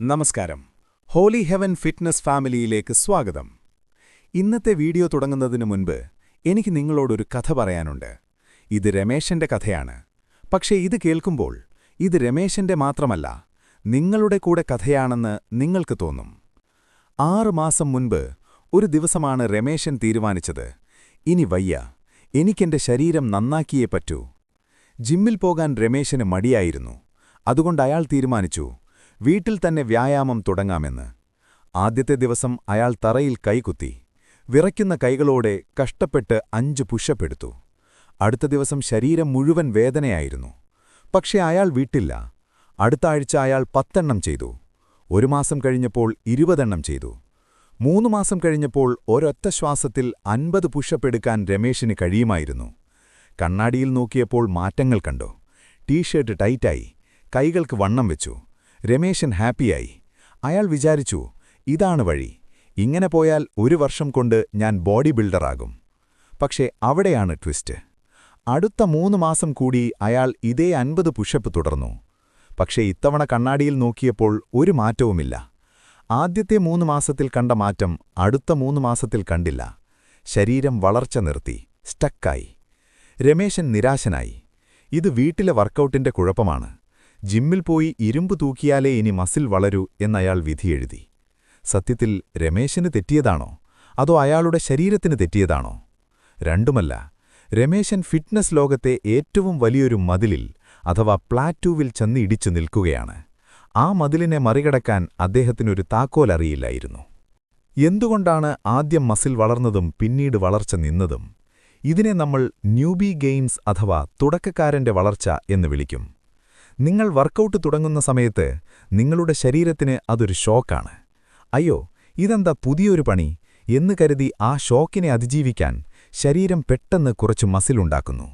നമസ്കാരം. Holy heaven fitness ഫാമിലിയിലേക്ക് സ്വാഗതം. ഇന്നത്തെ വീഡിയോ തുടങ്ങുന്നതിന് മുൻപ് എനിക്ക് നിങ്ങളോടൊരു കഥ പറയാനുണ്ട്. ഇത് രമേശന്റെ കഥയാണ്. പക്ഷേ ഇത് കേൾക്കുമ്പോൾ ഇത് രമേശന്റെ മാത്രമല്ല നിങ്ങളുടെ കൂടെ കഥയാണെന്ന് നിങ്ങൾക്ക് തോന്നും. ആറു മാസം മുൻപ് ഒരു ദിവസമാണ് രമേശൻ തീരുമാനിച്ചത്. ഇനി വയ്യ എനിക്കെന്റെ ശരീരം നന്നാക്കിയേ പറ്റൂ. ജിമ്മിൽ പോകാൻ രമേശന് മടിയായിരുന്നു. അതുകൊണ്ട് അയാൾ തീരുമാനിച്ചു വീട്ടിൽ തന്നെ വ്യായാമം തുടങ്ങാമെന്ന്. ആദ്യത്തെ ദിവസം അയാൾ തറയിൽ കൈകുത്തി വിറയ്ക്കുന്ന കൈകളോടെ കഷ്ടപ്പെട്ട് അഞ്ച് പുഷപ്പെടുത്തു അടുത്ത ദിവസം ശരീരം മുഴുവൻ വേദനയായിരുന്നു. പക്ഷേ അയാൾ വീട്ടില്ല. അടുത്ത ആഴ്ച അയാൾ പത്തെണ്ണം ചെയ്തു. ഒരു മാസം കഴിഞ്ഞപ്പോൾ ഇരുപതെണ്ണം ചെയ്തു. മൂന്നു മാസം കഴിഞ്ഞപ്പോൾ ഒരൊറ്റ ശ്വാസത്തിൽ അൻപത് പുഷപ്പെടുക്കാൻ രമേശിന് കഴിയുമായിരുന്നു. കണ്ണാടിയിൽ നോക്കിയപ്പോൾ മാറ്റങ്ങൾ കണ്ടു. ടീഷർട്ട് ടൈറ്റായി. കൈകൾക്ക് വണ്ണം വെച്ചു. രമേശൻ ഹാപ്പിയായി. അയാൾ വിചാരിച്ചു ഇതാണ് വഴി. ഇങ്ങനെ പോയാൽ ഒരു വർഷം കൊണ്ട് ഞാൻ ബോഡി ബിൽഡറാകും പക്ഷേ അവിടെയാണ് ട്വിസ്റ്റ്. അടുത്ത മൂന്ന് മാസം കൂടി അയാൾ ഇതേ അൻപത് പുഷപ്പ് തുടർന്നു. പക്ഷേ ഇത്തവണ കണ്ണാടിയിൽ നോക്കിയപ്പോൾ ഒരു മാറ്റവുമില്ല. ആദ്യത്തെ മൂന്ന് മാസത്തിൽ കണ്ട മാറ്റം അടുത്ത മൂന്ന് മാസത്തിൽ കണ്ടില്ല. ശരീരം വളർച്ച നിർത്തി സ്റ്റക്കായി. രമേശൻ നിരാശനായി. ഇത് വീട്ടിലെ വർക്കൗട്ടിന്റെ കുഴപ്പമാണ്. ജിമ്മിൽ പോയി ഇരുമ്പ് തൂക്കിയാലേ ഇനി മസിൽ വളരൂ എന്നയാൾ വിധിയെഴുതി സത്യത്തിൽ രമേശന് തെറ്റിയതാണോ? അതോ അയാളുടെ ശരീരത്തിന് തെറ്റിയതാണോ? രണ്ടുമല്ല രമേശൻ ഫിറ്റ്നസ് ലോകത്തെ ഏറ്റവും വലിയൊരു മതിലിൽ അഥവാ പ്ലാറ്റൂവിൽ ചെന്ന് ഇടിച്ചു നിൽക്കുകയാണ്. ആ മതിലിനെ മറികടക്കാൻ അദ്ദേഹത്തിനൊരു താക്കോലറിയില്ലായിരുന്നു എന്തുകൊണ്ടാണ് ആദ്യം മസിൽ വളർന്നതും പിന്നീട് വളർച്ച നിന്നതും? ഇതിനെ നമ്മൾ ന്യൂബി ഗെയിംസ് അഥവാ തുടക്കക്കാരന്റെ വളർച്ച എന്ന് വിളിക്കും. നിങ്ങൾ വർക്കൗട്ട് തുടങ്ങുന്ന സമയത്ത് നിങ്ങളുടെ ശരീരത്തിന് അതൊരു ഷോക്കാണ്. അയ്യോ ഇതെന്താ പുതിയൊരു പണി? എന്ന് കരുതി ആ ഷോക്കിനെ അതിജീവിക്കാൻ ശരീരം പെട്ടെന്ന് കുറച്ച് മസിലുണ്ടാക്കുന്നു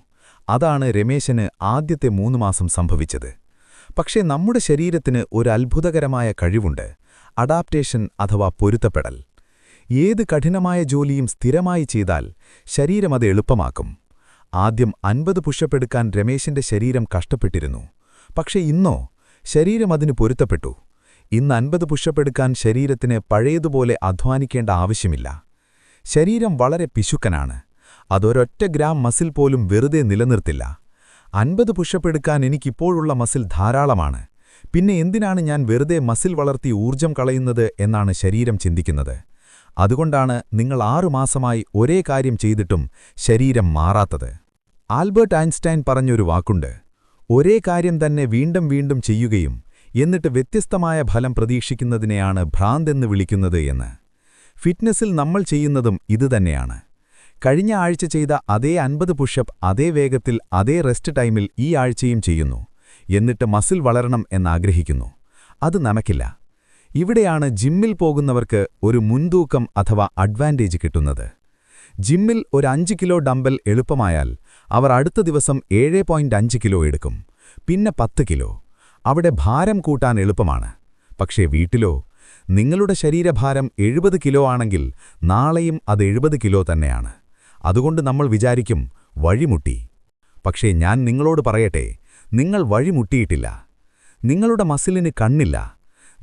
അതാണ് രമേശന് ആദ്യത്തെ മൂന്ന് മാസം സംഭവിച്ചത്. പക്ഷേ നമ്മുടെ ശരീരത്തിന് ഒരു അത്ഭുതകരമായ കഴിവുണ്ട്. അഡാപ്റ്റേഷൻ അഥവാ പൊരുത്തപ്പെടൽ. ഏത് കഠിനമായ ജോലിയും സ്ഥിരമായി ചെയ്താൽ ശരീരം അത് എളുപ്പമാക്കും. ആദ്യം അൻപത് പുഷപ്പെടുക്കാൻ രമേശിന്റെ ശരീരം കഷ്ടപ്പെട്ടിരുന്നു. പക്ഷെ ഇന്നോ ശരീരം അതിന് പൊരുത്തപ്പെട്ടു. ഇന്ന് അൻപത് പുഷപ്പെടുക്കാൻ ശരീരത്തിന് പഴയതുപോലെ അധ്വാനിക്കേണ്ട ആവശ്യമില്ല. ശരീരം വളരെ പിശുക്കനാണ്. അതൊരൊറ്റ ഗ്രാം മസിൽ പോലും വെറുതെ നിലനിർത്തില്ല. അൻപത് പുഷപ്പെടുക്കാൻ എനിക്കിപ്പോഴുള്ള മസിൽ ധാരാളമാണ്. പിന്നെ എന്തിനാണ് ഞാൻ വെറുതെ മസിൽ വളർത്തി ഊർജം കളയുന്നത് എന്നാണ് ശരീരം ചിന്തിക്കുന്നത്. അതുകൊണ്ടാണ് നിങ്ങൾ ആറുമാസമായി ഒരേ കാര്യം ചെയ്തിട്ടും ശരീരം മാറാത്തത്. ആൽബർട്ട് ഐൻസ്റ്റൈൻ പറഞ്ഞൊരു വാക്കുണ്ട് ഒരേ കാര്യം തന്നെ വീണ്ടും വീണ്ടും ചെയ്യുകയും എന്നിട്ട് വ്യത്യസ്തമായ ഫലം പ്രതീക്ഷിക്കുന്നതിനെയാണ് ഭ്രാന്തെന്ന് വിളിക്കുന്നത് എന്ന്. ഫിറ്റ്നസിൽ നമ്മൾ ചെയ്യുന്നതും ഇതുതന്നെയാണ് കഴിഞ്ഞ ആഴ്ച ചെയ്ത അതേ അൻപത് പുഷപ്പ് അതേ വേഗത്തിൽ അതേ റെസ്റ്റ് ടൈമിൽ ഈ ആഴ്ചയും ചെയ്യുന്നു. എന്നിട്ട് മസിൽ വളരണം എന്നാഗ്രഹിക്കുന്നു. അത് നമക്കില്ല. ഇവിടെയാണ് ജിമ്മിൽ പോകുന്നവർക്ക് ഒരു മുൻതൂക്കം അഥവാ അഡ്വാന്റേജ് കിട്ടുന്നത്. ജിമ്മിൽ ഒരു അഞ്ച് കിലോ ഡമ്പൽ എളുപ്പമായാൽ അവർ അടുത്ത ദിവസം ഏഴ് പോയിന്റ് അഞ്ച് കിലോ എടുക്കും. പിന്നെ പത്ത് കിലോ. അവിടെ ഭാരം കൂട്ടാൻ എളുപ്പമാണ്. പക്ഷേ വീട്ടിലോ നിങ്ങളുടെ ശരീരഭാരം എഴുപത് കിലോ ആണെങ്കിൽ നാളെയും അത് എഴുപത് കിലോ തന്നെയാണ്. അതുകൊണ്ട് നമ്മൾ വിചാരിക്കും വഴിമുട്ടി. പക്ഷേ ഞാൻ നിങ്ങളോട് പറയട്ടെ നിങ്ങൾ വഴിമുട്ടിയിട്ടില്ല. നിങ്ങളുടെ മസിലിന് കണ്ണില്ല.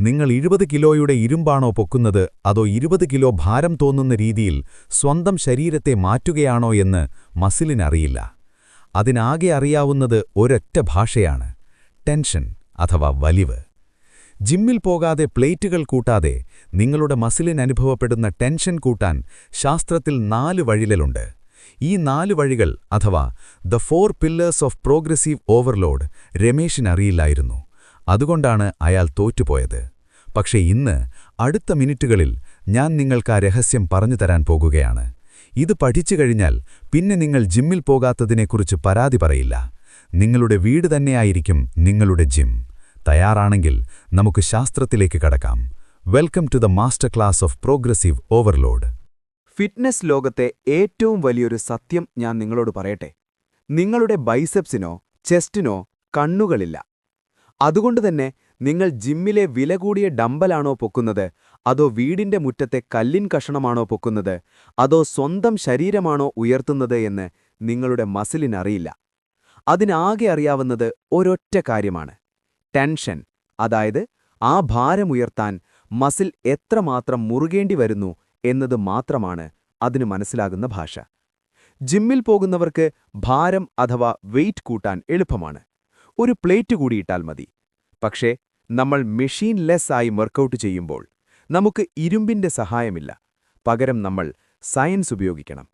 നിങ്ങൾ ഇരുപത് കിലോയുടെ ഇരുമ്പാണോ പൊക്കുന്നത്? അതോ ഇരുപത് കിലോ ഭാരം തോന്നുന്ന രീതിയിൽ സ്വന്തം ശരീരത്തെ മാറ്റുകയാണോ എന്ന് മസിലിനറിയില്ല. അതിനാകെ അറിയാവുന്നത് ഒരൊറ്റ ഭാഷയാണ് ടെൻഷൻ അഥവാ വലിവ്. ജിമ്മിൽ പോകാതെ പ്ലേറ്റുകൾ കൂട്ടാതെ നിങ്ങളുടെ മസിലിന് അനുഭവപ്പെടുന്ന ടെൻഷൻ കൂട്ടാൻ ശാസ്ത്രത്തിൽ നാല് വഴികളുണ്ട്. ഈ നാല് വഴികൾ അഥവാ the four pillars of progressive overload രമേശിനറിയില്ലായിരുന്നു. അതുകൊണ്ടാണ് അയാൾ തോറ്റുപോയത്. പക്ഷേ ഇന്ന് അടുത്ത മിനിറ്റുകളിൽ ഞാൻ നിങ്ങൾക്ക് ആ രഹസ്യം പറഞ്ഞു തരാൻ പോകുകയാണ്. ഇത് പഠിച്ചു കഴിഞ്ഞാൽ പിന്നെ നിങ്ങൾ ജിമ്മിൽ പോകാത്തതിനെക്കുറിച്ച് പരാതി പറയില്ല. നിങ്ങളുടെ വീട് തന്നെയായിരിക്കും നിങ്ങളുടെ ജിം. തയ്യാറാണെങ്കിൽ നമുക്ക് ശാസ്ത്രത്തിലേക്ക് കടക്കാം. Welcome to the master class of progressive overload. Fitness ലോകത്തെ ഏറ്റവും വലിയൊരു സത്യം ഞാൻ നിങ്ങളോട് പറയട്ടെ. നിങ്ങളുടെ ബൈസെപ്സിനോ ചെസ്റ്റിനോ കണ്ണുകളില്ല. അതുകൊണ്ടുതന്നെ നിങ്ങൾ ജിമ്മിലെ വില കൂടിയ ഡമ്പലാണോ പൊക്കുന്നത്? അതോ വീടിന്റെ മുറ്റത്തെ കല്ലിൻ കഷണമാണോ പൊക്കുന്നത്? അതോ സ്വന്തം ശരീരമാണോ ഉയർത്തുന്നത് എന്ന് നിങ്ങളുടെ മസിലിനറിയില്ല. അതിനാകെ അറിയാവുന്നത് ഒരൊറ്റ കാര്യമാണ്. ടെൻഷൻ അതായത് ആ ഭാരമുയർത്താൻ മസിൽ എത്രമാത്രം മുറുകേണ്ടി വരുന്നു എന്നത് മാത്രമാണ് അതിന് മനസ്സിലാകുന്ന ഭാഷ. ജിമ്മിൽ പോകുന്നവർക്ക് ഭാരം അഥവാ വെയിറ്റ് കൂട്ടാൻ എളുപ്പമാണ്. ഒരു പ്ലേറ്റ് കൂടി ഇട്ടാൽ മതി. പക്ഷേ നമ്മൾ മെഷീൻ ലെസ് ആയി വർക്കൗട്ട് ചെയ്യുമ്പോൾ നമുക്ക് ഇരുമ്പിന്റെ സഹായമില്ല. പകരം നമ്മൾ സയൻസ് ഉപയോഗിക്കണം.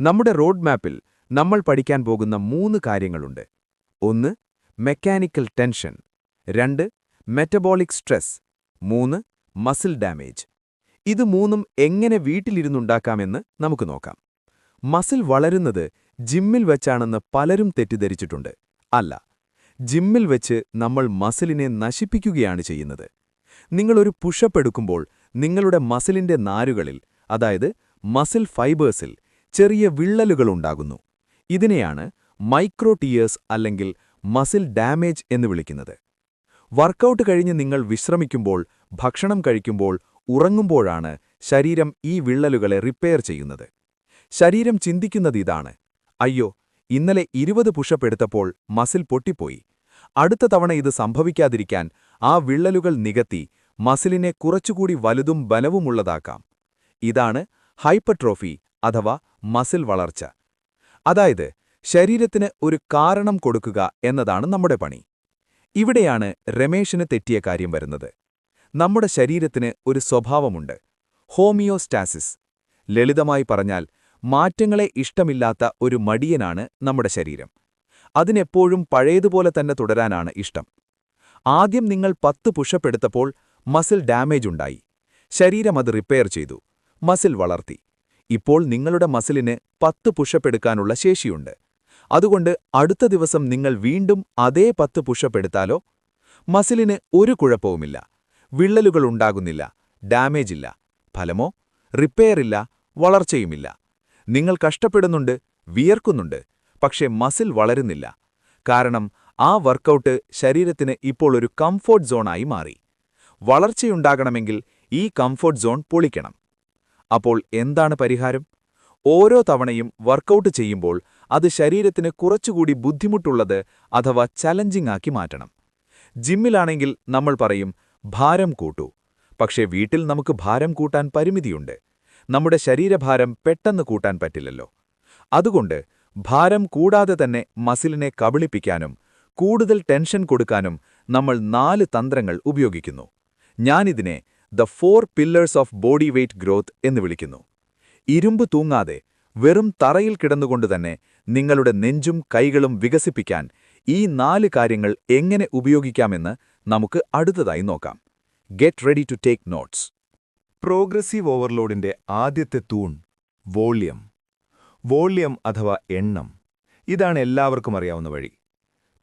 നമ്മുടെ റോഡ് മാപ്പിൽ നമ്മൾ പഠിക്കാൻ പോകുന്ന മൂന്ന് കാര്യങ്ങളുണ്ട്. ഒന്ന് മെക്കാനിക്കൽ ടെൻഷൻ. രണ്ട് മെറ്റബോളിക് സ്ട്രെസ്. മൂന്ന് മസിൽ ഡാമേജ്. ഇത് മൂന്നും എങ്ങനെ വീട്ടിലിരുന്നുണ്ടാക്കാമെന്ന് നമുക്ക് നോക്കാം. മസിൽ വളരുന്നത് ജിമ്മിൽ വെച്ചാണെന്ന് പലരും തെറ്റിദ്ധരിച്ചിട്ടുണ്ട്. അല്ല ജിമ്മിൽ വെച്ച് നമ്മൾ മസിലിനെ നശിപ്പിക്കുകയാണ് ചെയ്യുന്നത്. നിങ്ങളൊരു പുഷപ്പ് എടുക്കുമ്പോൾ നിങ്ങളുടെ മസിലിന്റെ നാരുകളിൽ അതായത് മസിൽ ഫൈബേഴ്സിൽ ചെറിയ വിള്ളലുകൾ ഉണ്ടാകുന്നു. ഇതിനെയാണ് മൈക്രോടിയേഴ്സ് അല്ലെങ്കിൽ മസിൽ ഡാമേജ് എന്ന് വിളിക്കുന്നത്. വർക്കൗട്ട് കഴിഞ്ഞ് നിങ്ങൾ വിശ്രമിക്കുമ്പോൾ ഭക്ഷണം കഴിക്കുമ്പോൾ ഉറങ്ങുമ്പോഴാണ് ശരീരം ഈ വിള്ളലുകളെ റിപ്പയർ ചെയ്യുന്നത്. ശരീരം ചിന്തിക്കുന്നത് ഇതാണ്. അയ്യോ ഇന്നലെ ഇരുപത് പുഷപ്പ് എടുത്തപ്പോൾ മസിൽ പൊട്ടിപ്പോയി. അടുത്ത തവണ ഇത് സംഭവിക്കാതിരിക്കാൻ ആ വിള്ളലുകൾ നികത്തി മസിലിനെ കുറച്ചുകൂടി വലുതും ബലവുമുള്ളതാക്കാം. ഇതാണ് ഹൈപ്പട്രോഫി അഥവാ മസിൽ വളർച്ച. അതായത് ശരീരത്തിന് ഒരു കാരണം കൊടുക്കുക എന്നതാണ് നമ്മുടെ പണി. ഇവിടെയാണ് രമേശിന് തെറ്റിയ കാര്യം വരുന്നത്. നമ്മുടെ ശരീരത്തിന് ഒരു സ്വഭാവമുണ്ട്. ഹോമിയോസ്റ്റാസിസ്. ലളിതമായി പറഞ്ഞാൽ മാറ്റങ്ങളെ ഇഷ്ടമില്ലാത്ത ഒരു മടിയനാണ് നമ്മുടെ ശരീരം. അതിനെപ്പോഴും പഴയതുപോലെ തന്നെ തുടരാനാണ് ഇഷ്ടം. ആദ്യം നിങ്ങൾ പത്ത് പുഷപ്പ് എടുത്തപ്പോൾ മസിൽ ഡാമേജ് ഉണ്ടായി. ശരീരം അത് റിപ്പയർ ചെയ്തു. മസിൽ വളർത്തി. ഇപ്പോൾ നിങ്ങളുടെ മസിലിന് പത്ത് പുഷപ്പ് എടുക്കാനുള്ള ശേഷിയുണ്ട്. അതുകൊണ്ട് അടുത്ത ദിവസം നിങ്ങൾ വീണ്ടും അതേ പത്ത് പുഷപ്പ് എടുത്താലോ? മസിലിന് ഒരു കുഴപ്പവുമില്ല. വിള്ളലുകളുണ്ടാകുന്നില്ല ഡാമേജ് ഇല്ല. ഫലമോ? റിപ്പയറില്ല വളർച്ചയുമില്ല. നിങ്ങൾ കഷ്ടപ്പെടുന്നുണ്ട് വിയർക്കുന്നുണ്ട് പക്ഷേ മസിൽ വളരുന്നില്ല. കാരണം ആ വർക്കൗട്ട് ശരീരത്തിന് ഇപ്പോൾ ഒരു കംഫോർട്ട് സോണായി മാറി. വളർച്ചയുണ്ടാകണമെങ്കിൽ ഈ കംഫോർട്ട് സോൺ പൊളിക്കണം. അപ്പോൾ എന്താണ് പരിഹാരം? ഓരോ തവണയും വർക്കൗട്ട് ചെയ്യുമ്പോൾ അത് ശരീരത്തിന് കുറച്ചുകൂടി ബുദ്ധിമുട്ടുള്ളത് അഥവാ ചലഞ്ചിങ് ആക്കി മാറ്റണം. ജിമ്മിലാണെങ്കിൽ നമ്മൾ പറയും ഭാരം കൂട്ടൂ. പക്ഷേ വീട്ടിൽ നമുക്ക് ഭാരം കൂട്ടാൻ പരിമിതിയുണ്ട്. നമ്മുടെ ശരീരഭാരം പെട്ടെന്ന് കൂട്ടാൻ പറ്റില്ലല്ലോ. അതുകൊണ്ട് ഭാരം കൂടാതെ തന്നെ മസിലിനെ കബളിപ്പിക്കാനും കൂടുതൽ ടെൻഷൻ കൊടുക്കാനും നമ്മൾ നാല് തന്ത്രങ്ങൾ ഉപയോഗിക്കുന്നു. ഞാനിതിനെ the four pillars of body weight growth എന്ന് വിളിക്കുന്നു. ഇരുമ്പ് തൂങ്ങാതെ വെറും തറയിൽ കിടന്നുകൊണ്ടുതന്നെ നിങ്ങളുടെ നെഞ്ചും കൈകളും വികസിപ്പിക്കാൻ ഈ നാല് കാര്യങ്ങൾ എങ്ങനെ ഉപയോഗിക്കാമെന്ന് നമുക്ക് അടുത്തതായി നോക്കാം. Get ready to take notes. Progressive ഓവർലോഡിന്റെ ആദ്യത്തെ തൂൺ വോള്യം. വോള്യം അഥവാ എണ്ണം. ഇതാണ് എല്ലാവർക്കും അറിയാവുന്ന വഴി.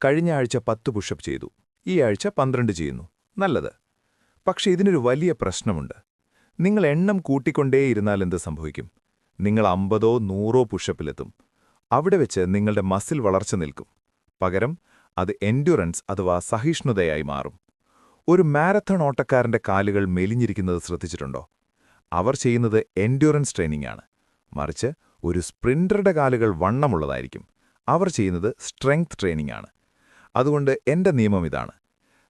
കഴിഞ്ഞ ആഴ്ച പത്ത് പുഷപ്പ് ചെയ്തു. ഈ ആഴ്ച പന്ത്രണ്ട് ചെയ്യുന്നു. നല്ലത്. പക്ഷെ ഇതിനൊരു വലിയ പ്രശ്നമുണ്ട്. നിങ്ങൾ എണ്ണം കൂട്ടിക്കൊണ്ടേയിരുന്നാൽ എന്ത് സംഭവിക്കും? നിങ്ങൾ അമ്പതോ നൂറോ പുഷപ്പിലെത്തും. അവിടെ വെച്ച് നിങ്ങളുടെ മസിൽ വളർച്ച നിൽക്കും. പകരം അത് എൻഡ്യൂറൻസ് അഥവാ സഹിഷ്ണുതയായി മാറും. ഒരു മാരത്തൺ ഓട്ടക്കാരന്റെ കാലുകൾ മെലിഞ്ഞിരിക്കുന്നത് ശ്രദ്ധിച്ചിട്ടുണ്ടോ? അവർ ചെയ്യുന്നത് എൻഡ്യൂറൻസ് ട്രെയിനിംഗ് ആണ്. മറിച്ച് ഒരു സ്പ്രിന്ററുടെ കാലുകൾ വണ്ണമുള്ളതായിരിക്കും. അവർ ചെയ്യുന്നത് സ്ട്രെങ്ത് ട്രെയിനിംഗ് ആണ്. അതുകൊണ്ട് എന്റെ നിയമം ഇതാണ്.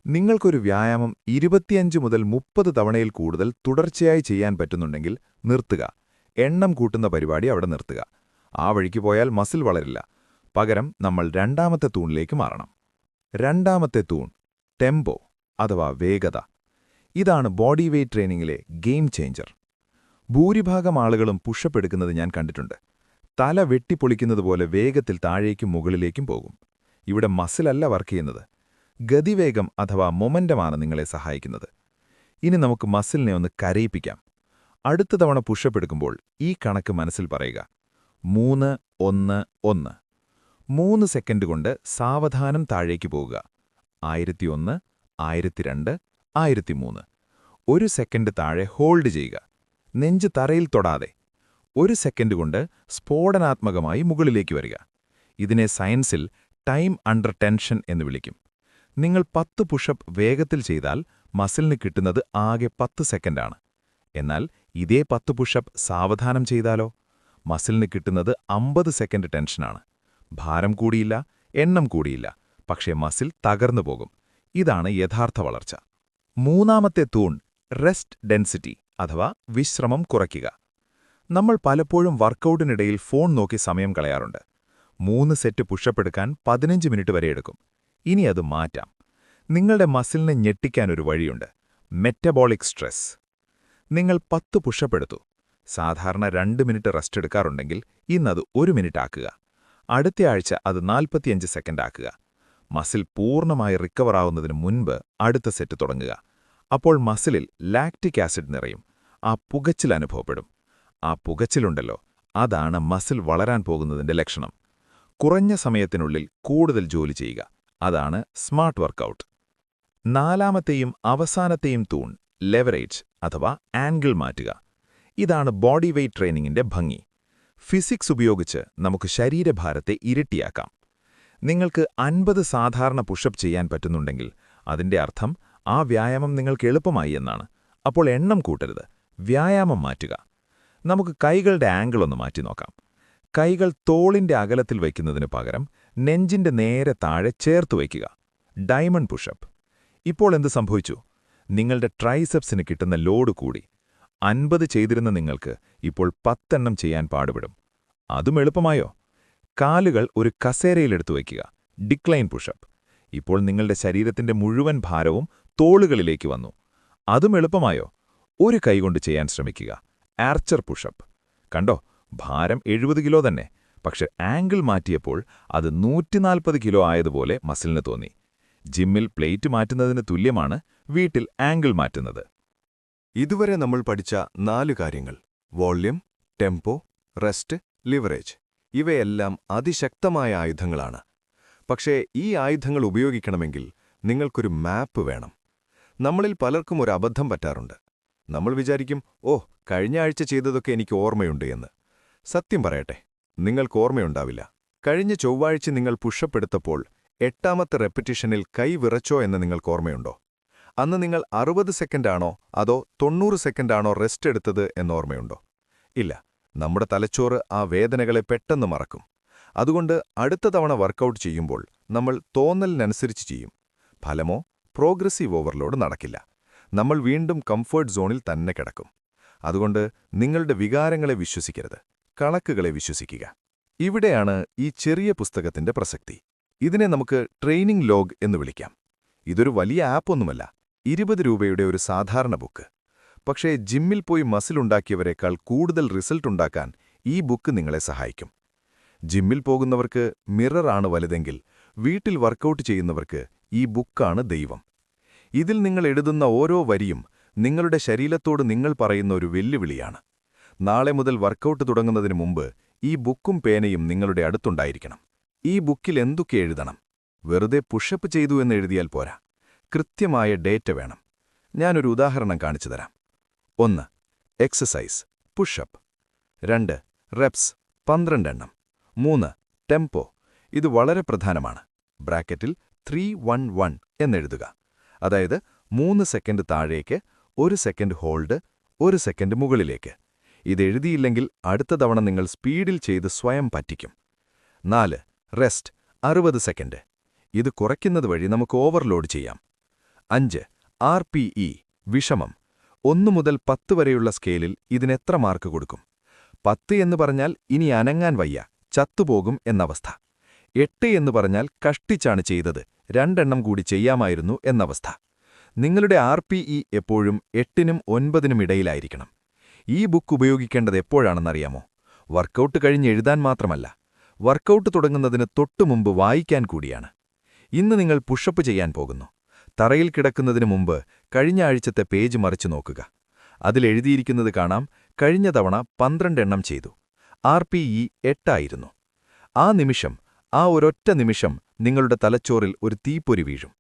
നിങ്ങൾക്കൊരു വ്യായാമം ഇരുപത്തിയഞ്ച് മുതൽ മുപ്പത് തവണയിൽ കൂടുതൽ തുടർച്ചയായി ചെയ്യാൻ പറ്റുന്നുണ്ടെങ്കിൽ നിർത്തുക. എണ്ണം കൂട്ടുന്ന പരിപാടി അവിടെ നിർത്തുക. ആ വഴിക്ക് പോയാൽ മസിൽ വളരില്ല. പകരം നമ്മൾ രണ്ടാമത്തെ തൂണിലേക്ക് മാറണം. രണ്ടാമത്തെ തൂൺ ടെമ്പോ അഥവാ വേഗത. ഇതാണ് ബോഡി വെയ്റ്റ് ട്രെയിനിങ്ങിലെ ഗെയിം ചേഞ്ചർ. ഭൂരിഭാഗം ആളുകളും പുഷപ്പ് എടുക്കുന്നത് ഞാൻ കണ്ടിട്ടുണ്ട്. തല വെട്ടിപ്പൊളിക്കുന്നതുപോലെ വേഗത്തിൽ താഴേക്കും മുകളിലേക്കും പോകും. ഇവിടെ മസിലല്ല വർക്ക് ചെയ്യുന്നത്. ഗതിവേഗം അഥവാ മൊമെന്റമാണ് നിങ്ങളെ സഹായിക്കുന്നത്. ഇനി നമുക്ക് മസിലിനെ ഒന്ന് കരയിപ്പിക്കാം. അടുത്ത തവണ പുഷപ്പ് എടുക്കുമ്പോൾ ഈ കണക്ക് മനസ്സിൽ പറയുക. മൂന്ന് ഒന്ന് ഒന്ന്. മൂന്ന് സെക്കൻഡ് കൊണ്ട് സാവധാനം താഴേക്ക് പോവുക ആയിരത്തിയൊന്ന് ആയിരത്തിരണ്ട് ആയിരത്തിമൂന്ന്. ഒരു സെക്കൻഡ് താഴെ ഹോൾഡ് ചെയ്യുക. നെഞ്ച് തറയിൽ തൊടാതെ. ഒരു സെക്കൻഡ് കൊണ്ട് സ്ഫോടനാത്മകമായി മുകളിലേക്ക് വരിക. ഇതിനെ സയൻസിൽ ടൈം അണ്ടർ ടെൻഷൻ എന്ന് വിളിക്കും. നിങ്ങൾ പത്ത് പുഷപ്പ് വേഗത്തിൽ ചെയ്താൽ മസിലിന് കിട്ടുന്നത് ആകെ പത്ത് സെക്കൻഡാണ്. എന്നാൽ ഇതേ പത്ത് പുഷപ്പ് സാവധാനം ചെയ്താലോ? മസിലിന് കിട്ടുന്നത് അമ്പത് സെക്കൻഡ് ടെൻഷനാണ്. ഭാരം കൂടിയില്ല എണ്ണം കൂടിയില്ല. പക്ഷേ മസിൽ തകർന്നു പോകും. ഇതാണ് യഥാർത്ഥ വളർച്ച. മൂന്നാമത്തെ തൂൺ റെസ്റ്റ് ഡെൻസിറ്റി അഥവാ വിശ്രമം കുറയ്ക്കുക. നമ്മൾ പലപ്പോഴും വർക്കൗട്ടിനിടയിൽ ഫോൺ നോക്കി സമയം കളയാറുണ്ട്. മൂന്ന് സെറ്റ് പുഷപ്പ് എടുക്കാൻ പതിനഞ്ച് മിനിറ്റ് വരെ എടുക്കും. ഇനി അത് മാറ്റാം. നിങ്ങളുടെ മസിലിനെ ഞെട്ടിക്കാൻ ഒരു വഴിയുണ്ട്. മെറ്റബോളിക് സ്ട്രെസ് നിങ്ങൾ പത്ത് പുഷപ്പ് എടുത്തു. സാധാരണ രണ്ട് മിനിറ്റ് റെസ്റ്റ് എടുക്കാറുണ്ടെങ്കിൽ ഇന്നത് ഒരു മിനിറ്റ് ആക്കുക. അടുത്ത ആഴ്ച അത് നാൽപ്പത്തിയഞ്ച് സെക്കൻഡ് ആക്കുക. മസിൽ പൂർണമായി റിക്കവർ ആവുന്നതിന് മുൻപ് അടുത്ത സെറ്റ് തുടങ്ങുക. അപ്പോൾ മസിലിൽ ലാക്റ്റിക് ആസിഡ് നിറയും. ആ പുകച്ചിൽ അനുഭവപ്പെടും. ആ പുകച്ചിലുണ്ടല്ലോ അതാണ് മസിൽ വളരാൻ പോകുന്നതിന്റെ ലക്ഷണം. കുറഞ്ഞ സമയത്തിനുള്ളിൽ കൂടുതൽ ജോലി ചെയ്യുക. അതാണ് സ്മാർട്ട് വർക്കൗട്ട് നാലാമത്തെയും അവസാനത്തെയും തൂൺ ലെവറേജ് അഥവാ ആംഗിൾ മാറ്റുക. ഇതാണ് ബോഡി വെയ്റ്റ് ട്രെയിനിങ്ങിന്റെ ഭംഗി. ഫിസിക്സ് ഉപയോഗിച്ച് നമുക്ക് ശരീരഭാരത്തെ ഇരട്ടിയാക്കാം. നിങ്ങൾക്ക് അൻപത് സാധാരണ പുഷപ്പ് ചെയ്യാൻ പറ്റുന്നുണ്ടെങ്കിൽ അതിന്റെ അർത്ഥം ആ വ്യായാമം നിങ്ങൾക്ക് എളുപ്പമായി എന്നാണ്. അപ്പോൾ എണ്ണം കൂട്ടരുത്. വ്യായാമം മാറ്റുക. നമുക്ക് കൈകളുടെ ആംഗിൾ ഒന്ന് മാറ്റി നോക്കാം. കൈകൾ തോളിന്റെ അകലത്തിൽ വയ്ക്കുന്നതിന് പകരം നെഞ്ചിന്റെ നേരെ താഴെ ചേർത്ത് വയ്ക്കുക. Diamond pushup. ഇപ്പോൾ എന്ത് സംഭവിച്ചു? നിങ്ങളുടെ ട്രൈസെപ്സിന് കിട്ടുന്ന ലോഡ് കൂടി. അൻപത് ചെയ്തിരുന്ന നിങ്ങൾക്ക് ഇപ്പോൾ പത്തെണ്ണം ചെയ്യാൻ പാടുപെടും. അതും എളുപ്പമായോ? കാലുകൾ ഒരു കസേരയിലെടുത്തു വയ്ക്കുക. ഡിക്ലൈൻ പുഷപ്പ് ഇപ്പോൾ നിങ്ങളുടെ ശരീരത്തിന്റെ മുഴുവൻ ഭാരവും തോളുകളിലേക്ക് വന്നു. അതും എളുപ്പമായോ? ഒരു കൈകൊണ്ട് ചെയ്യാൻ ശ്രമിക്കുക. ആർച്ചർ പുഷപ്പ് കണ്ടോ? ഭാരം എഴുപത് കിലോ തന്നെ. പക്ഷെ ആംഗിൾ മാറ്റിയപ്പോൾ അത് നൂറ്റിനാൽപ്പത് കിലോ ആയതുപോലെ മസിലിന് തോന്നി. ജിമ്മിൽ പ്ലേറ്റ് മാറ്റുന്നതിന് തുല്യമാണ് വീട്ടിൽ ആംഗിൾ മാറ്റുന്നത്. ഇതുവരെ നമ്മൾ പഠിച്ച നാല് കാര്യങ്ങൾ. വോള്യം ടെമ്പോ റെസ്റ്റ് ലിവറേജ് ഇവയെല്ലാം അതിശക്തമായ ആയുധങ്ങളാണ്. പക്ഷേ ഈ ആയുധങ്ങൾ ഉപയോഗിക്കണമെങ്കിൽ നിങ്ങൾക്കൊരു മാപ്പ് വേണം. നമ്മളിൽ പലർക്കും ഒരു അബദ്ധം പറ്റാറുണ്ട്. നമ്മൾ വിചാരിക്കും ഓ കഴിഞ്ഞ ആഴ്ച ചെയ്തതൊക്കെ എനിക്ക് ഓർമ്മയുണ്ട് എന്ന്. സത്യം പറയട്ടെ നിങ്ങൾക്ക് ഓർമ്മയുണ്ടാവില്ല. കഴിഞ്ഞ ചൊവ്വാഴ്ച നിങ്ങൾ പുഷപ്പെടുത്തപ്പോൾ എട്ടാമത്തെ റെപ്പറ്റീഷനിൽ കൈ വിറച്ചോ എന്ന് നിങ്ങൾക്ക് ഓർമ്മയുണ്ടോ? അന്ന് നിങ്ങൾ അറുപത് സെക്കൻഡാണോ അതോ തൊണ്ണൂറ് സെക്കൻഡാണോ റെസ്റ്റ് എടുത്തത് എന്നോർമ്മയുണ്ടോ ഇല്ല. നമ്മുടെ തലച്ചോറ് ആ വേദനകളെ പെട്ടെന്ന് മറക്കും. അതുകൊണ്ട് അടുത്ത തവണ വർക്കൗട്ട് ചെയ്യുമ്പോൾ നമ്മൾ തോന്നലിനനുസരിച്ച് ചെയ്യും. ഫലമോ പ്രോഗ്രസീവ് ഓവർലോഡ് നടക്കില്ല. നമ്മൾ വീണ്ടും കംഫേർട്ട് സോണിൽ തന്നെ കിടക്കും. അതുകൊണ്ട് നിങ്ങളുടെ വികാരങ്ങളെ വിശ്വസിക്കരുത്. കണക്കുകളെ വിശ്വസിക്കുക. ഇവിടെയാണ് ഈ ചെറിയ പുസ്തകത്തിന്റെ പ്രസക്തി. ഇതിനെ നമുക്ക് ട്രെയിനിംഗ് ലോഗ് എന്ന് വിളിക്കാം. ഇതൊരു വലിയ ആപ്പൊന്നുമല്ല ഇരുപത് രൂപയുടെ ഒരു സാധാരണ ബുക്ക്. പക്ഷേ ജിമ്മിൽ പോയി മസിലുണ്ടാക്കിയവരെക്കാൾ കൂടുതൽ റിസൾട്ട് ഉണ്ടാക്കാൻ ഈ ബുക്ക് നിങ്ങളെ സഹായിക്കും. ജിമ്മിൽ പോകുന്നവർക്ക് മിററാണ് വലുതെങ്കിൽ വീട്ടിൽ വർക്കൗട്ട് ചെയ്യുന്നവർക്ക് ഈ ബുക്കാണ് ദൈവം. ഇതിൽ നിങ്ങൾ എഴുതുന്ന ഓരോ വരിയും നിങ്ങളുടെ ശരീരത്തോട് നിങ്ങൾ പറയുന്ന ഒരു വെല്ലുവിളിയാണ്. നാളെ മുതൽ വർക്കൗട്ട് തുടങ്ങുന്നതിന് മുമ്പ് ഈ ബുക്കും പേനയും നിങ്ങളുടെ അടുത്തുണ്ടായിരിക്കണം. ഈ ബുക്കിൽ എന്തൊക്കെ എഴുതണം? വെറുതെ പുഷപ്പ് ചെയ്തു എന്ന് എഴുതിയാൽ പോരാ. കൃത്യമായ ഡേറ്റ വേണം. ഞാനൊരു ഉദാഹരണം കാണിച്ചു തരാം. ഒന്ന്. എക്സസൈസ് പുഷപ്പ് രണ്ട്. റെപ്സ് പന്ത്രണ്ടെണ്ണം. മൂന്ന്. ടെമ്പോ ഇത് വളരെ പ്രധാനമാണ്. ബ്രാക്കറ്റിൽ ത്രീ വൺ വൺ എന്നെഴുതുക. അതായത് മൂന്ന് സെക്കൻഡ് താഴേക്ക് ഒരു സെക്കൻഡ് ഹോൾഡ് ഒരു സെക്കൻഡ് മുകളിലേക്ക്. ഇതെഴുതിയില്ലെങ്കിൽ അടുത്ത തവണ നിങ്ങൾ സ്പീഡിൽ ചെയ്ത് സ്വയം പറ്റിക്കും. നാല്. റെസ്റ്റ് അറുപത് സെക്കൻഡ് ഇത് കുറയ്ക്കുന്നത് വഴി നമുക്ക് ഓവർലോഡ് ചെയ്യാം. അഞ്ച്. ആർ ഇ വിഷമം. ഒന്നു മുതൽ പത്ത് വരെയുള്ള സ്കെയിലിൽ ഇതിനെത്ര മാർക്ക് കൊടുക്കും? പത്ത് എന്ന് പറഞ്ഞാൽ ഇനി അനങ്ങാൻ വയ്യ ചത്തുപോകും എന്നവസ്ഥ. എട്ട് എന്ന് പറഞ്ഞാൽ കഷ്ടിച്ചാണ് ചെയ്തത് രണ്ടെണ്ണം കൂടി ചെയ്യാമായിരുന്നു എന്നവസ്ഥ. നിങ്ങളുടെ ആർ എപ്പോഴും എട്ടിനും ഒൻപതിനും ഇടയിലായിരിക്കണം. ഈ ബുക്ക് ഉപയോഗിക്കേണ്ടത് എപ്പോഴാണെന്നറിയാമോ? വർക്കൗട്ട് കഴിഞ്ഞ് എഴുതാൻ മാത്രമല്ല വർക്കൗട്ട് തുടങ്ങുന്നതിന് തൊട്ടുമുമ്പ് വായിക്കാൻ കൂടിയാണ്. ഇന്ന് നിങ്ങൾ പുഷപ്പ് ചെയ്യാൻ പോകുന്നു. തറയിൽ കിടക്കുന്നതിനു മുമ്പ് കഴിഞ്ഞ ആഴ്ചത്തെ പേജ് മറിച്ചു നോക്കുക. അതിലെഴുതിയിരിക്കുന്നത് കാണാം കഴിഞ്ഞ തവണ പന്ത്രണ്ടെണ്ണം ചെയ്തു. ആർ പി ഇ എട്ടായിരുന്നു. ആ നിമിഷം ആ ഒരൊറ്റ നിമിഷം നിങ്ങളുടെ തലച്ചോറിൽ ഒരു തീപ്പൊരി വീഴും.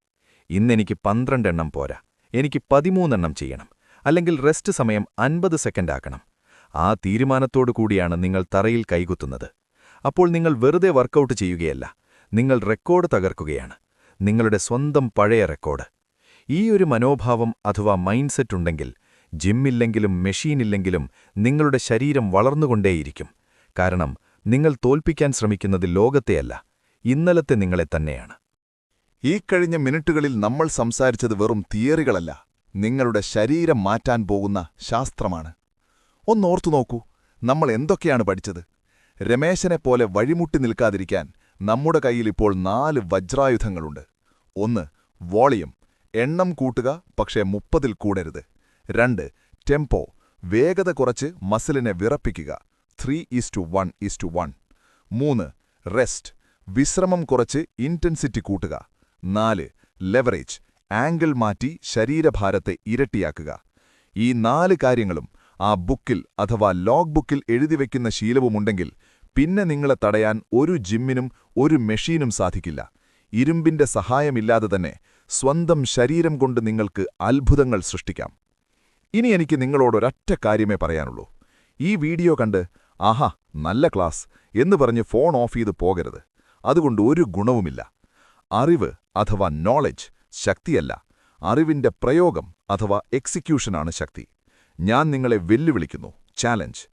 ഇന്നെനിക്ക് പന്ത്രണ്ടെണ്ണം പോരാ. എനിക്ക് പതിമൂന്നെണ്ണം ചെയ്യണം. അല്ലെങ്കിൽ റെസ്റ്റ് സമയം അൻപത് സെക്കൻഡാക്കണം ആ തീരുമാനത്തോടു കൂടിയാണ് നിങ്ങൾ തറയിൽ കൈകുത്തുന്നത്. അപ്പോൾ നിങ്ങൾ വെറുതെ വർക്കൗട്ട് ചെയ്യുകയല്ല. നിങ്ങൾ റെക്കോർഡ് തകർക്കുകയാണ്. നിങ്ങളുടെ സ്വന്തം പഴയ റെക്കോർഡ്. ഈ ഒരു മനോഭാവം അഥവാ മൈൻഡ് സെറ്റ് ഉണ്ടെങ്കിൽ ജിമ്മില്ലെങ്കിലും മെഷീനില്ലെങ്കിലും നിങ്ങളുടെ ശരീരം വളർന്നുകൊണ്ടേയിരിക്കും. കാരണം നിങ്ങൾ തോൽപ്പിക്കാൻ ശ്രമിക്കുന്നത് ലോകത്തെയല്ല ഇന്നലത്തെ നിങ്ങളെ തന്നെയാണ്. ഈ കഴിഞ്ഞ മിനിറ്റുകളിൽ നമ്മൾ സംസാരിച്ചത് വെറും തിയറികളല്ല നിങ്ങളുടെ ശരീരം മാറ്റാൻ പോകുന്ന ശാസ്ത്രമാണ്. ഒന്നോർത്തു നോക്കൂ നമ്മൾ എന്തൊക്കെയാണ് പഠിച്ചത്? രമേശനെ രമേശനെപ്പോലെ വഴിമുട്ടി നിൽക്കാതിരിക്കാൻ നമ്മുടെ കയ്യിൽ ഇപ്പോൾ നാല് വജ്രായുധങ്ങളുണ്ട്. ഒന്ന് വോളിയം. എണ്ണം കൂട്ടുക പക്ഷേ മുപ്പതിൽ കൂടരുത്. രണ്ട് ടെമ്പോ. വേഗത കുറച്ച് മസിലിനെ വിറപ്പിക്കുക. Three is two one is two one. മൂന്ന് റെസ്റ്റ്. വിശ്രമം കുറച്ച് ഇന്റൻസിറ്റി കൂട്ടുക. നാല് ലെവറേജ്. ആംഗിൾ മാറ്റി ശരീരഭാരത്തെ ഇരട്ടിയാക്കുക. ഈ നാല് കാര്യങ്ങളും ആ ബുക്കിൽ അഥവാ ലോഗ് ബുക്കിൽ എഴുതിവെക്കുന്ന ശീലവുമുണ്ടെങ്കിൽ പിന്നെ നിങ്ങളെ തടയാൻ ഒരു ജിമ്മിനും ഒരു മെഷീനും സാധിക്കില്ല. ഇരുമ്പിന്റെ സഹായമില്ലാതെ തന്നെ സ്വന്തം ശരീരം കൊണ്ട് നിങ്ങൾക്ക് അത്ഭുതങ്ങൾ സൃഷ്ടിക്കാം. ഇനി എനിക്ക് നിങ്ങളോടൊരൊറ്റ കാര്യമേ പറയാനുള്ളൂ. ഈ വീഡിയോ കണ്ട് ആഹാ നല്ല ക്ലാസ് എന്ന് പറഞ്ഞ് ഫോൺ ഓഫ് ചെയ്ത് പോകരുത്. അതുകൊണ്ട് ഒരു ഗുണവുമില്ല. അറിവ് അഥവാ നോളജ് ശക്തിയല്ല. അറിവിന്റെ പ്രയോഗം അഥവാ എക്സിക്യൂഷനാണ് ശക്തി. ഞാൻ നിങ്ങളെ വെല്ലുവിളിക്കുന്നു. ചാലഞ്ച്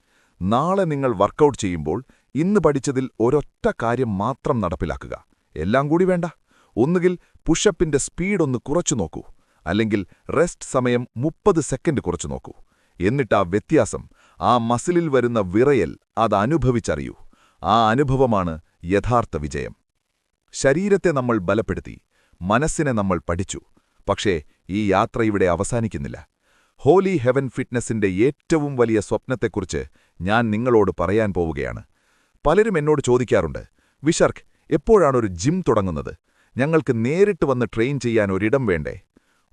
നാളെ നിങ്ങൾ വർക്കൗട്ട് ചെയ്യുമ്പോൾ ഇന്ന് പഠിച്ചതിൽ ഒരൊറ്റ കാര്യം മാത്രം നടപ്പിലാക്കുക. എല്ലാം കൂടി വേണ്ട. ഒന്നുകിൽ പുഷപ്പിന്റെ സ്പീഡ് ഒന്ന് കുറച്ചു നോക്കൂ. അല്ലെങ്കിൽ റെസ്റ്റ് സമയം മുപ്പത് സെക്കൻഡ് കുറച്ചു നോക്കൂ. എന്നിട്ട് ആ വ്യത്യാസം ആ മസിലിൽ വരുന്ന വിറയൽ അത് അനുഭവിച്ചറിയൂ. ആ അനുഭവമാണ് യഥാർത്ഥ വിജയം. ശരീരത്തെ നമ്മൾ ബലപ്പെടുത്തി മനസ്സിനെ നമ്മൾ പഠിച്ചു. പക്ഷേ ഈ യാത്ര ഇവിടെ അവസാനിക്കുന്നില്ല. ഹോലി ഹെവൻ ഫിറ്റ്നസിന്റെ ഏറ്റവും വലിയ സ്വപ്നത്തെക്കുറിച്ച് ഞാൻ നിങ്ങളോട് പറയാൻ പോവുകയാണ്. പലരും എന്നോട് ചോദിക്കാറുണ്ട് വിശർഖ് എപ്പോഴാണ് ഒരു ജിം തുടങ്ങുന്നത്? ഞങ്ങൾക്ക് നേരിട്ട് വന്ന് ട്രെയിൻ ചെയ്യാൻ ഒരിടം വേണ്ടേ?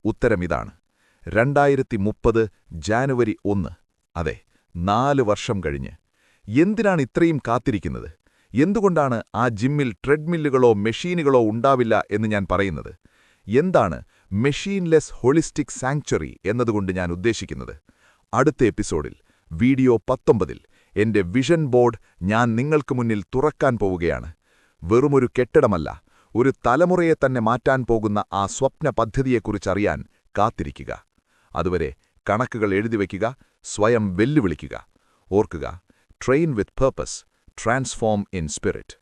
ഉത്തരം ഇതാണ് രണ്ടായിരത്തി മുപ്പത് ജാനുവരി ഒന്ന്. അതെ നാല് വർഷം കഴിഞ്ഞ്. എന്തിനാണ് ഇത്രയും കാത്തിരിക്കുന്നത്? എന്തുകൊണ്ടാണ് ആ ജിമ്മിൽ ട്രെഡ്മില്ലുകളോ മെഷീനുകളോ ഉണ്ടാവില്ല എന്ന് ഞാൻ പറയുന്നത്? എന്താണ് മെഷീൻലെസ് ഹോളിസ്റ്റിക് സാങ്ച്വറി എന്നതുകൊണ്ട് ഞാൻ ഉദ്ദേശിക്കുന്നത്? അടുത്ത എപ്പിസോഡിൽ വീഡിയോ പത്തൊമ്പതിൽ എന്റെ വിഷൻ ബോർഡ് ഞാൻ നിങ്ങൾക്ക് മുന്നിൽ തുറക്കാൻ പോവുകയാണ്. വെറുമൊരു കെട്ടിടമല്ല ഒരു തലമുറയെ തന്നെ മാറ്റാൻ പോകുന്ന ആ സ്വപ്ന പദ്ധതിയെക്കുറിച്ചറിയാൻ കാത്തിരിക്കുക. അതുവരെ കണക്കുകൾ എഴുതിവെക്കുക സ്വയം വെല്ലുവിളിക്കുക. ഓർക്കുക train with purpose transform in spirit